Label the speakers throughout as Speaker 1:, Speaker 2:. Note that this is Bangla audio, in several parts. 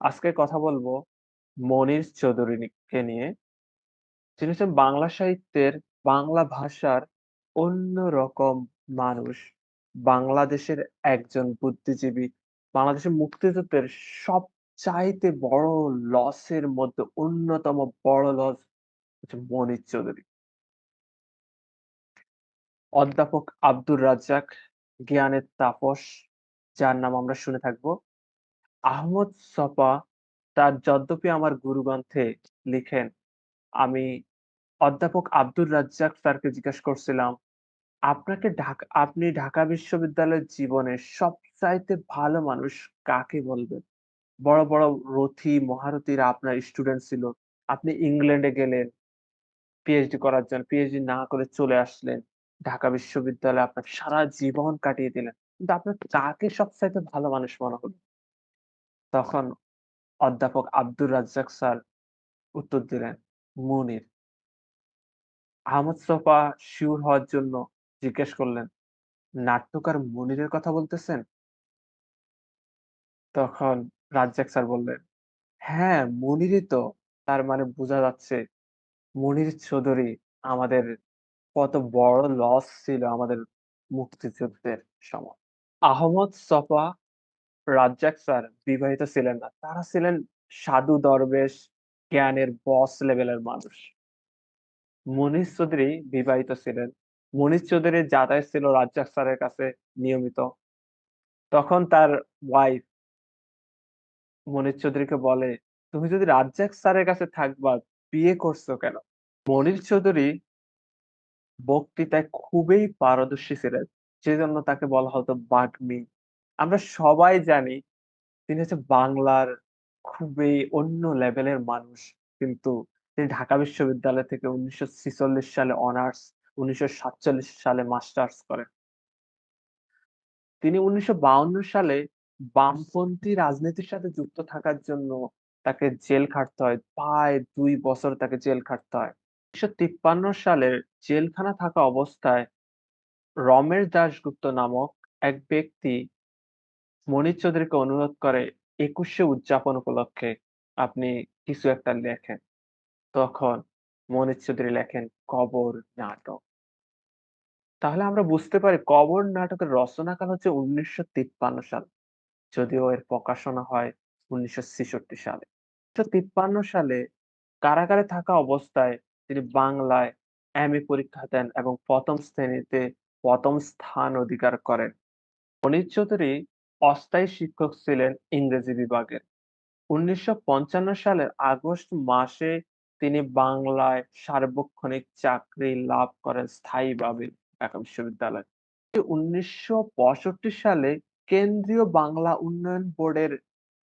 Speaker 1: আজকে কথা বলব মনির চৌধুরীকে নিয়ে। তিনি হচ্ছেন বাংলা সাহিত্যের, বাংলা ভাষার অন্যরকম মানুষ। বাংলাদেশের একজন বুদ্ধিজীবী। বাংলাদেশের মুক্তিযুদ্ধের সবচাইতে বড় লসের মধ্যে অন্যতম বড় লস হচ্ছে মনির চৌধুরী। অধ্যাপক আব্দুর রাজ্জাক, জ্ঞানের তাপস, যার নাম আমরা শুনে থাকব। আহমদ ছফা তার যদ্যপি আমার গুরু গ্রন্থে লিখেন, আমি অধ্যাপক আব্দুর রাজ্জাক স্যারকে জিজ্ঞাসা করছিলাম, আপনাকে ঢাকা আপনি ঢাকা বিশ্ববিদ্যালয়ের জীবনের সবচাইতে ভালো মানুষ কাকে বলবেন? বড়, বড় রথী, মহারথীরা আপনার স্টুডেন্ট ছিল। আপনি ইংল্যান্ডে গেলেন পিএইচডি করার জন্য। পিএইচডি না করে চলে আসলেন। ঢাকা বিশ্ববিদ্যালয়ে আপনার সারা জীবন কাটিয়ে দিলেন। কিন্তু আপনার কাকে সবচাইতে ভালো মানুষ মনে হলো? তখন অধ্যাপক আব্দুর রাজ্জাক স্যার উত্তর দিলেন, মুনির। আহমদ ছফা সিউর হওয়ার জন্য জিজ্ঞেস করলেন, নাট্যকার মুনিরের কথা বলতেছেন? তখন রাজ্জাক স্যার বললেন, হ্যাঁ, মুনিরই তো। তার মানে বোঝা যাচ্ছে মুনির চৌধুরী আমাদের কত বড় লস ছিল আমাদের মুক্তিযুদ্ধের সময়। আহমদ ছফা, রাজ্জাক স্যার বিবাহিত ছিলেন না। তারা ছিলেন সাধু দরবেশ, জ্ঞানের বস লেভেলের মানুষ। মনীষ চৌধুরী বিবাহিত ছিলেন। মনির চৌধুরীর যাতায়াত ছিল রাজ্জাক স্যারের কাছে নিয়মিত। তখন তার ওয়াইফ মনির চৌধুরীকে বলে, "তুমি যদি রাজ্জাক স্যারের কাছে থাকবা, বিয়ে করছ কেন?" মনির চৌধুরী বক্তৃতায় খুবই পারদর্শী ছিলেন। সেজন্য তাকে বলা হতো বাগ্মী। আমরা সবাই জানি তিনি হচ্ছে বাংলার খুবই অন্য লেভেলের মানুষ। কিন্তু তিনি ঢাকা বিশ্ববিদ্যালয় থেকে ১৯৪৬ সালে অনার্স, ১৯৪৭ সালে মাস্টার্স করেন। তিনি ১৯৫২ সালে বামপন্থী রাজনীতির সাথে যুক্ত থাকার জন্য তাকে জেল খাটতে হয়। প্রায় দুই বছর তাকে জেল খাটতে হয়। ১৯৫৩ সালের জেলখানা থাকা অবস্থায় রমেশ দাশগুপ্ত নামক এক ব্যক্তি মনির চৌধুরীকে অনুরোধ করে, একুশে উদযাপন উপলক্ষে আপনি কিছু একটা লেখেন। তখন মনির চৌধুরী লেখেন 'কবর' নাটক। তাহলে আমরা বুঝতে পারি 'কবর' নাটকের রচনাকাল হচ্ছে ১৯৫৩ সাল। যদিও এর প্রকাশনা হয় ১৯৬৬ সালে। ১৯৫৩ সালে কারাগারে থাকা অবস্থায় তিনি বাংলায় এম.এ পরীক্ষা দেন এবং প্রথম শ্রেণীতে প্রথম স্থান অধিকার করেন। মনির চৌধুরী অস্থায়ী শিক্ষক ছিলেন ইংরেজি বিভাগের। ১৯৫৫ সালের আগস্ট মাসে তিনি বাংলায় সার্বক্ষণিক চাকরি লাভ করেন স্থায়ীভাবে ঢাকা বিশ্ববিদ্যালয়ে। ১৯৬৫ সালে কেন্দ্রীয় বাংলা উন্নয়ন বোর্ডের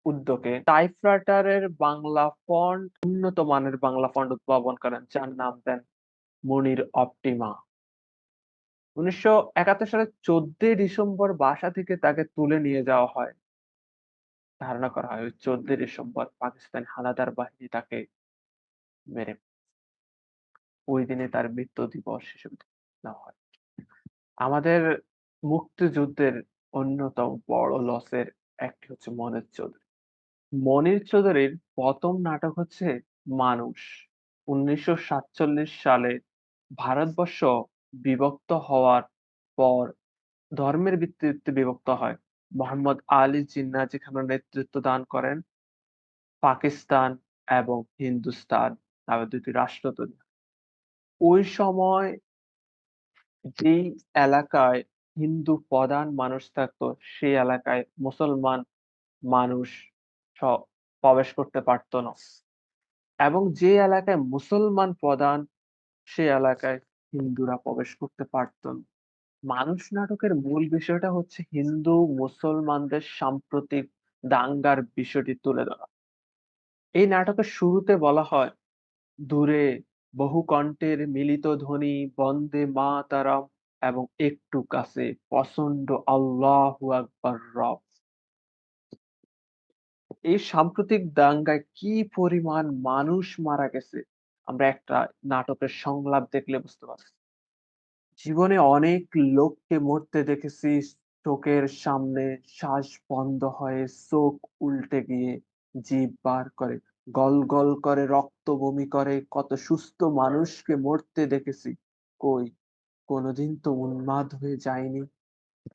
Speaker 1: উদ্যোগে টাইপরাইটারের বাংলা ফন্ট উন্নত মানের বাংলা ফন্ট উদ্ভাবন করেন, যার নাম দেন মুনির অপটিমা। ১৯৭১ সালের ১৪ই ডিসেম্বর বাসা থেকে তাকে তুলে নিয়ে যাওয়া হয়। ধারণা করা হয় ওই ১৪ই ডিসেম্বর পাকিস্তান হানাদার বাহিনী তাকে মেরে ওই দিনে তার মৃত্যু দিবস হিসেবে হয়। আমাদের মুক্তিযুদ্ধের অন্যতম বড় লসের একটি হচ্ছে মনির চৌধুরী। মনির চৌধুরীর প্রথম নাটক হচ্ছে 'মানুষ'। ১৯৪৭ সালে ভারতবর্ষ বিভক্ত হওয়ার পর ধর্মের ভিত্তিতে বিভক্ত হয়। মোহাম্মদ আলী জিন্না যেখানে নেতৃত্ব দান করেন, পাকিস্তান এবং হিন্দুস্তান নামে ২ টি রাষ্ট্র তৈরি ওই সময় যেই এলাকায় হিন্দু প্রধান মানুষ থাকতো, সেই এলাকায় মুসলমান মানুষ প্রবেশ করতে পারত না। এবং যে এলাকায় মুসলমান প্রধান, সে এলাকায় হিন্দুরা প্রবেশ করতে পারত না। 'মানুষ' নাটকের মূল বিষয়টা হচ্ছে হিন্দু মুসলমানদের সাম্প্রতিক দাঙ্গার বিষয়টি তুলে ধরা। এই নাটকের শুরুতে বলা হয়, দূরে বহু কণ্ঠের মিলিত ধ্বনি বন্দে মা মাতরম এবং একটু কাছে প্রচণ্ড আল্লাহু আকবার রব। এই সাম্প্রতিক দাঙ্গায় কি পরিমাণ মানুষ মারা গেছে, আমরা একটা নাটকের সংলাপ দেখলে বুঝতে পারছি। জীবনে অনেক লোককে মরতে দেখেছি চোখের সামনে, শ্বাস বন্ধ হয়ে চোখ উল্টে গিয়ে জিভ বার করে, গল, গল করে রক্ত বমি করে, কত সুস্থ মানুষকে মরতে দেখেছি। কই কোনদিন তো উন্মাদ হয়ে যায়নি।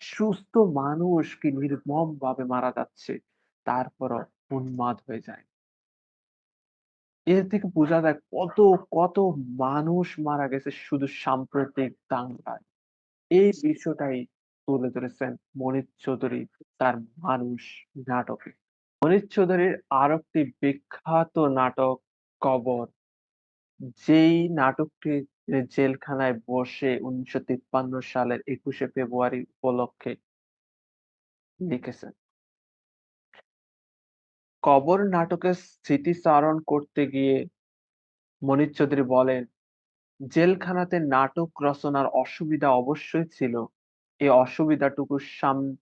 Speaker 1: সুস্থ মানুষ কি নির্মমভাবে মারা যাচ্ছে, তারপরও উন্মাদ হয়ে যায়। এর থেকে বোঝা যায় কত, কত মানুষ মারা গেছে শুধু সাম্প্রতিক দাঙ্গায়। এই বিষয়টাই তুলে ধরেছেন মনির চৌধুরী তার 'মানুষ' নাটকে। মনির চৌধুরীর আরেকটি বিখ্যাত নাটক 'কবর'। যেই নাটকটি জেলখানায় বসে ১৯৫৩ সালের ২১শে ফেব্রুয়ারি উপলক্ষে লিখেছেন। 'কবর' নাটকের স্মৃতিচারণ করতে গিয়ে মনির চৌধুরী বলেন, "জেলখানাতে নাটক রচনার অসুবিধা অবশ্যই ছিল। এই অসুবিধাটুকু সামনে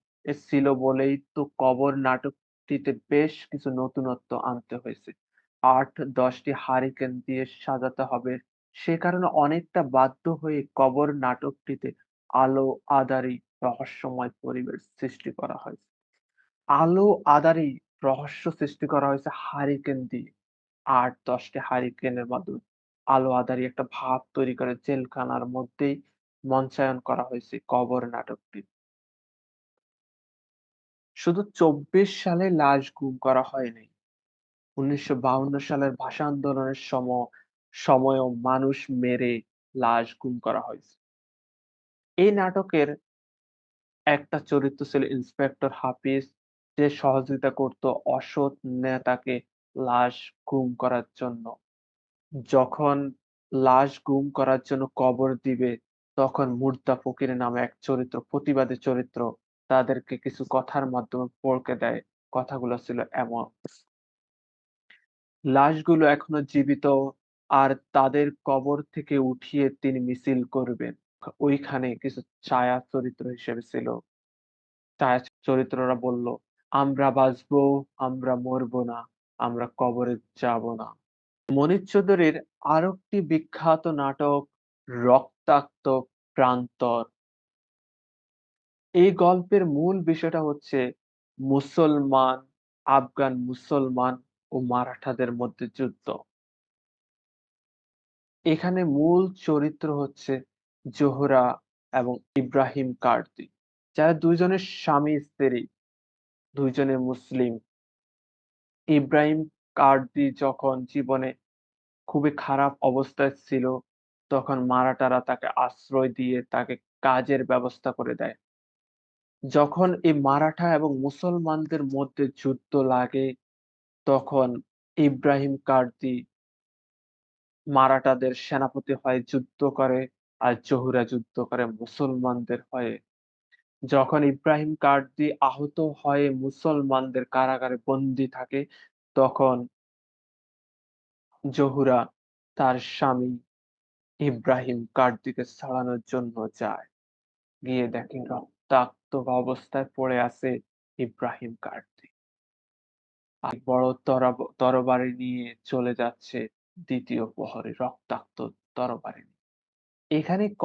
Speaker 1: ছিল বলেই তো 'কবর' নাটকটিতে বেশ কিছু নতুনত্ব আনতে হয়েছে। ৮-১০ টি হারিকেন দিয়ে সাজাতে হবে, সে কারণে অনেকটা বাধ্য হয়েই 'কবর' নাটকটিতে আলো-আঁধারি রহস্যময় পরিবেশ সৃষ্টি করা হয়েছে। আলো-আঁধারি রহস্য সৃষ্টি করা হয়েছে হারিকেন দিয়ে। ৮-১০ টি হারিকেনের মাধ্যমে আলো-আঁধারি একটা ভাব তৈরি করে জেলখানার মধ্যেই মঞ্চায়ন করা হয়েছে 'কবর' নাটকটি। শুধু ২৪ সালে লাশ গুম করা হয়নি। ১৯৫২ সালের ভাষা আন্দোলনের সম সময়ও মানুষ মেরে লাশ গুম করা হয়েছে। এই নাটকের একটা চরিত্র ছিল ইন্সপেক্টর হাফিজ, যে সহযোগিতা করত অসৎ নেতাকে লাশ গুম করার জন্য। যখন লাশ গুম করার জন্য কবর দিবে, তখন মুর্দা ফকির নামে এক চরিত্র, প্রতিবাদী চরিত্র তাদেরকে কিছু কথার মাধ্যমে পড়কে দেয়। কথাগুলো ছিল এমন লাশগুলো এখনও জীবিত আর তাদের কবর থেকে উঠিয়ে তিনি মিছিল করবেন। ওইখানে কিছু ছায়া চরিত্র হিসেবে ছিল। ছায়া চরিত্ররা বলল, "আমরা বাঁচবো, আমরা মরবো না, আমরা কবরে যাব না।" মনির চৌধুরীর আরেকটি বিখ্যাত নাটক 'রক্তাক্ত প্রান্তর'। এই গল্পের মূল বিষয়টা হচ্ছে মুসলমান, আফগান মুসলমান ও মারাঠাদের মধ্যে যুদ্ধ। এখানে মূল চরিত্র হচ্ছে জোহরা এবং ইব্রাহিম কার্তি। যারা ২ জনের স্বামী-স্ত্রী, ২ জনে মুসলিম। ইব্রাহিম কার্দি যখন জীবনে খুবই খারাপ অবস্থায় ছিল, তখন মারাঠারা তাকে আশ্রয় দিয়ে তাকে কাজের ব্যবস্থা করে দেয়। যখন এই মারাঠা এবং মুসলমানদের মধ্যে যুদ্ধ লাগে, তখন ইব্রাহিম কার্দি মারাঠাদের সেনাপতি হয়ে যুদ্ধ করে, আর জহুরা যুদ্ধ করে মুসলমানদের হয়ে। যখন ইব্রাহিম কার্দি আহত হয়ে মুসলমানদের কারাগারে বন্দী থাকে, তখন জহুরা তার স্বামী ইব্রাহিম কার্দিকে ছাড়ানোর জন্য যায়। গিয়ে দেখে রক্তাক্ত অবস্থায় পড়ে আছে ইব্রাহিম কার্দি। আর বড় তরব তরবারি নিয়ে চলে যাচ্ছে দ্বিতীয় প্রহরে রক্তাক্ত তরবারি এখানে ক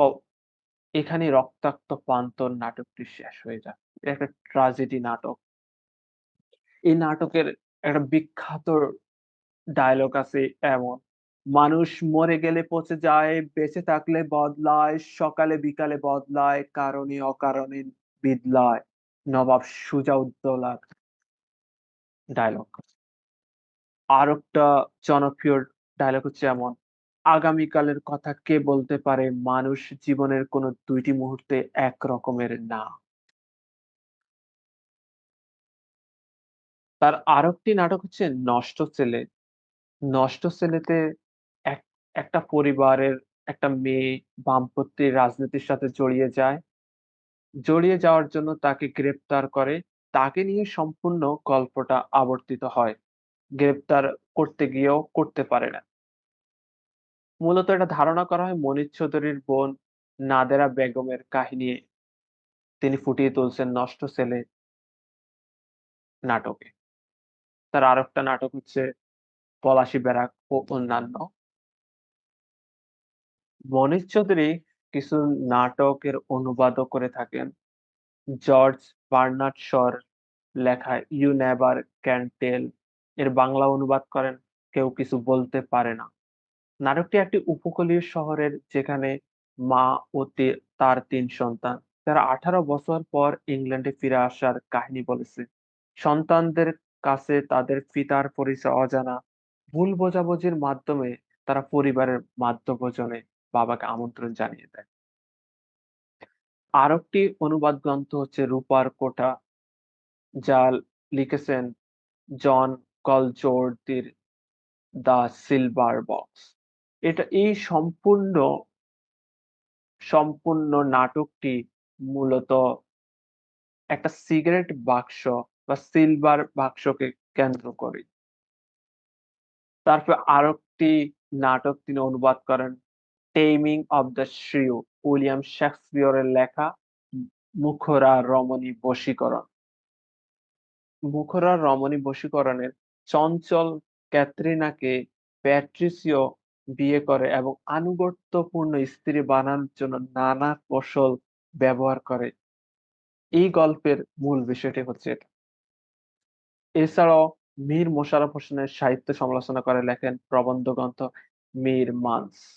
Speaker 1: এখানে রক্তাক্ত প্রান্তর নাটকটি শেষ হয়ে যায়। এটা একটা ট্র্যাজেডি নাটক। এই নাটকের একটা বিখ্যাত ডায়লগ আছে এমন, "মানুষ মরে গেলে পচে যায়, বেঁচে থাকলে বদলায়, সকালে বিকালে বদলায়, কারণে অকারণে বিদলায়।" নবাব সুজা-উদ-দৌলার ডায়ালগ। আরেকটা জনপ্রিয় ডায়লগ হচ্ছে এমন, "আগামীকালের কথা কে বলতে পারে, মানুষ জীবনের কোনো দুইটি মুহূর্তে এক রকমের না।" তার আরেকটি নাটক হচ্ছে 'নষ্ট ছেলে'। 'নষ্ট ছেলে'তে এক একটা পরিবারের একটা মেয়ে বামপন্থী রাজনীতির সাথে জড়িয়ে যায়। জড়িয়ে যাওয়ার জন্য তাকে গ্রেপ্তার করে। তাকে নিয়ে সম্পূর্ণ গল্পটা আবর্তিত হয়। গ্রেপ্তার করতে গিয়েও করতে পারে না। মূলত এটা ধারণা করা হয় মনির চৌধুরীর বোন নাদেরা বেগমের কাহিনী তিনি ফুটিয়ে তুলছেন 'নষ্ট ছেলে' নাটকে। তার আর একটা নাটক হচ্ছে 'পলাশী ব্যারাক' ও অন্যান্য। মনির চৌধুরী কিছু নাটকের অনুবাদও করে থাকেন। জর্জ বার্নার্ড শ'র লেখা 'ইউ নেভার ক্যান টেল' এর বাংলা অনুবাদ করেন, কেউ কিছু বলতে পারে না। নাটকটি একটি উপকূলীয় শহরের যেখানে মা ও তে, তার ৩ সন্তান তারা ১৮ বছর পর ইংল্যান্ডে ফিরে আসার কাহিনী বলেছে। সন্তানদের কাছে তাদের পিতার পরিচয় অজানা। ভুল বোঝাবুঝির মাধ্যমে তারা পরিবারের মাধ্য-ভোজনে বাবাকে আমন্ত্রণ জানিয়ে দেয়। আরেকটি অনুবাদ গ্রন্থ হচ্ছে 'রূপার কোঠা' যা লিখেছেন জন কলজোর্দির 'দ্য সিলভার বক্স' এটা এই সম্পূর্ণ সম্পূর্ণ নাটকটি মূলত একটা সিগারেট বাক্স বা সিলভার বাক্সকে কেন্দ্র করে। তারপর আরেকটি নাটক তিনি অনুবাদ করেন 'taming of the shrew' William শেকসপিয়রের লেখা মুখরা রমণী বশীকরণ। মুখরা রমণী বশীকরণের চঞ্চল ক্যাথরিনাকে প্যাট্রিসিও বিয়ে করে এবং আনুগত্যপূর্ণ স্ত্রী বানানোর জন্য নানা কৌশল ব্যবহার করে। এই গল্পের মূল বিষয়টি হচ্ছে এটা। এছাড়াও মীর মোশাররফ হোসেনের সাহিত্য সমালোচনা করে লেখেন প্রবন্ধ গ্রন্থ 'মীর মান্স'।